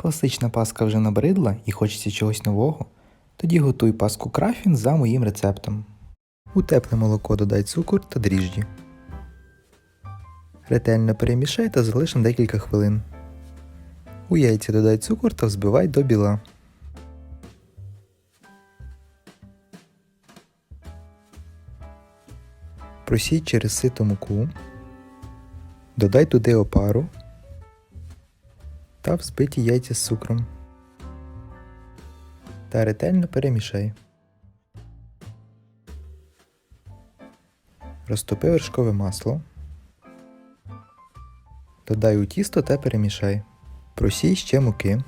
Класична паска вже набридла і хочеться чогось нового. Тоді готуй паску крафін за моїм рецептом. У тепле молоко додай цукор та дріжджі. Ретельно перемішай та залиш на декілька хвилин. У яйця додай цукор та взбивай до біла. Просій через сито муку. Додай туди опару та взбиті яйця з цукром. Та ретельно перемішай. Розтопи вершкове масло. Додай у тісто та перемішай. Просій ще муки.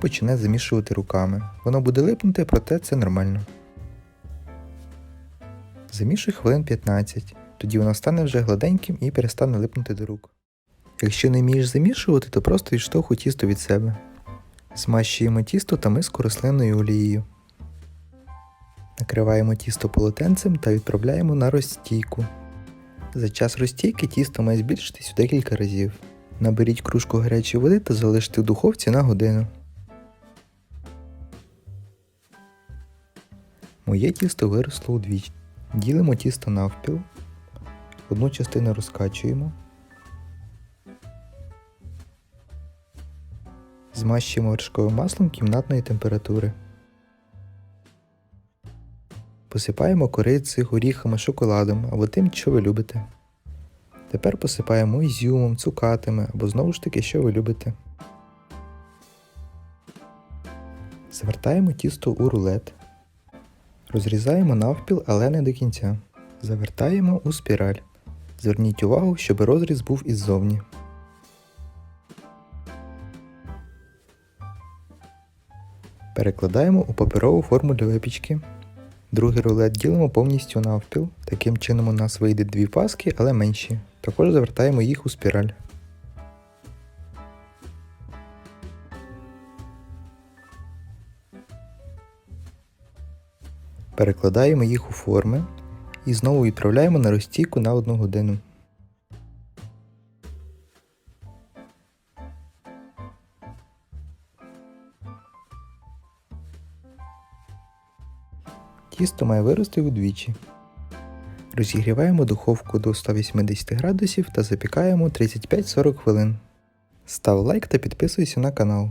Починай замішувати руками. Воно буде липнути, проте це нормально. Замішуй хвилин 15, тоді воно стане вже гладеньким і перестане липнути до рук. Якщо не вмієш замішувати, то просто відштовхуй тісто від себе. Змащуємо тісто та миску рослинною олією. Накриваємо тісто полотенцем та відправляємо на розстійку. За час розстійки тісто має збільшитись у декілька разів. Наберіть кружку гарячої води та залиште в духовці на годину. Моє тісто виросло удвічі. Ділимо тісто навпіл. Одну частину розкачуємо. Змащуємо вершковим маслом кімнатної температури. Посипаємо корицею, горіхами, шоколадом або тим, що ви любите. Тепер посипаємо ізюмом, цукатами або знову ж таки, що ви любите. Завертаємо тісто у рулет. Розрізаємо навпіл, але не до кінця. Завертаємо у спіраль. Зверніть увагу, щоб розріз був іззовні. Перекладаємо у паперову форму для випічки. Другий рулет ділимо повністю навпіл. Таким чином у нас вийде дві паски, але менші. Також завертаємо їх у спіраль. Перекладаємо їх у форми і знову відправляємо на розстійку на 1 годину. Тісто має вирости удвічі. Розігріваємо духовку до 180 градусів та запікаємо 35-40 хвилин. Став лайк та підписуйся на канал.